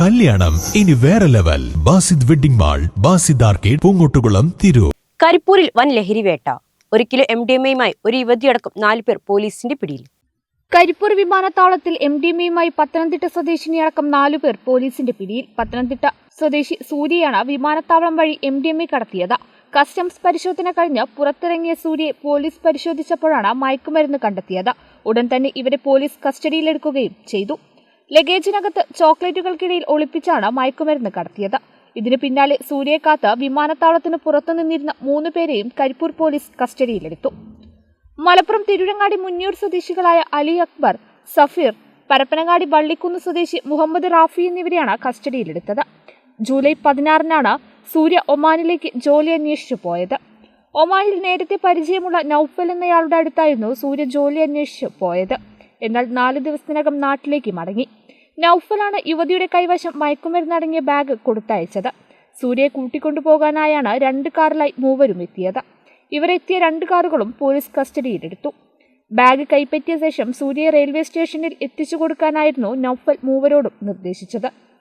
കല്യാണം. ഇനി വേറെ level Basid wedding mall Basid arcade Poongottukulam Tirur. കരിപ്പൂരിൽ വൻ ലഹരിവേട്ട ഒരു കിലോ എം ഡി എം എയുമായി ഒരു യുവതിയടക്കം നാല് പേർ പോലീസിന്റെ പിടിയിൽ. കരിപ്പൂർ വിമാനത്താവളത്തിൽ എം ഡി എം എയുമായി പത്തനംതിട്ട സ്വദേശിനിയടക്കം നാലുപേർ പോലീസിന്റെ പിടിയിൽ. പത്തനംതിട്ട സ്വദേശി സൂര്യയാണ് വിമാനത്താവളം വഴി എം ഡി എം എ കടത്തിയത്. കസ്റ്റംസ് പരിശോധന കഴിഞ്ഞ് പുറത്തിറങ്ങിയ സൂര്യയെ പോലീസ് പരിശോധിച്ചപ്പോഴാണ് മയക്കുമരുന്ന് കണ്ടെത്തിയത്. ഉടൻ തന്നെ ഇവരെ പോലീസ് കസ്റ്റഡിയിലെടുക്കുകയും ചെയ്തു. ലഗേജിനകത്ത് ചോക്ലേറ്റുകൾക്കിടയിൽ ഒളിപ്പിച്ചാണ് മയക്കുമരുന്ന് കടത്തിയത്. ഇതിന് പിന്നാലെ സൂര്യകാത്ത് വിമാനത്താവളത്തിന് പുറത്തു നിന്നിരുന്ന മൂന്ന് പേരെയും കരിപ്പൂർ പോലീസ് കസ്റ്റഡിയിലെടുത്തു. മലപ്പുറം തിരുരങ്ങാടി മുന്നൂർ സ്വദേശികളായ അലി അക്ബർ സഫീർ പരപ്പനങ്ങാടി വള്ളിക്കുന്ന് സ്വദേശി മുഹമ്മദ് റാഫി എന്നിവരെയാണ് കസ്റ്റഡിയിലെടുത്തത്. ജൂലൈ പതിനാറിനാണ് സൂര്യ ഒമാനിലേക്ക് ജോലി അന്വേഷിച്ചു പോയത്. ഒമാനിൽ നേരത്തെ പരിചയമുള്ള നൌഫൽ എന്നയാളുടെ അടുത്തായിരുന്നു സൂര്യ ജോലി അന്വേഷിച്ചു പോയത്. എന്നാൽ നാല് ദിവസത്തിനകം നാട്ടിലേക്ക് മടങ്ങി. നൌഫലാണ് യുവതിയുടെ കൈവശം മയക്കുമരുന്നടങ്ങിയ ബാഗ് കൊടുത്തയച്ചത്. സൂര്യയെ കൂട്ടിക്കൊണ്ടുപോകാനായാണ് രണ്ട് കാറിലായി മൂവരും എത്തിയത്. ഇവരെത്തിയ രണ്ട് കാറുകളും പോലീസ് കസ്റ്റഡിയിലെടുത്തു. ബാഗ് കൈപ്പറ്റിയ ശേഷം സൂര്യയെ റെയിൽവേ സ്റ്റേഷനിൽ എത്തിച്ചു കൊടുക്കാനായിരുന്നു നൌഫൽ മൂവരോടും നിർദ്ദേശിച്ചത്.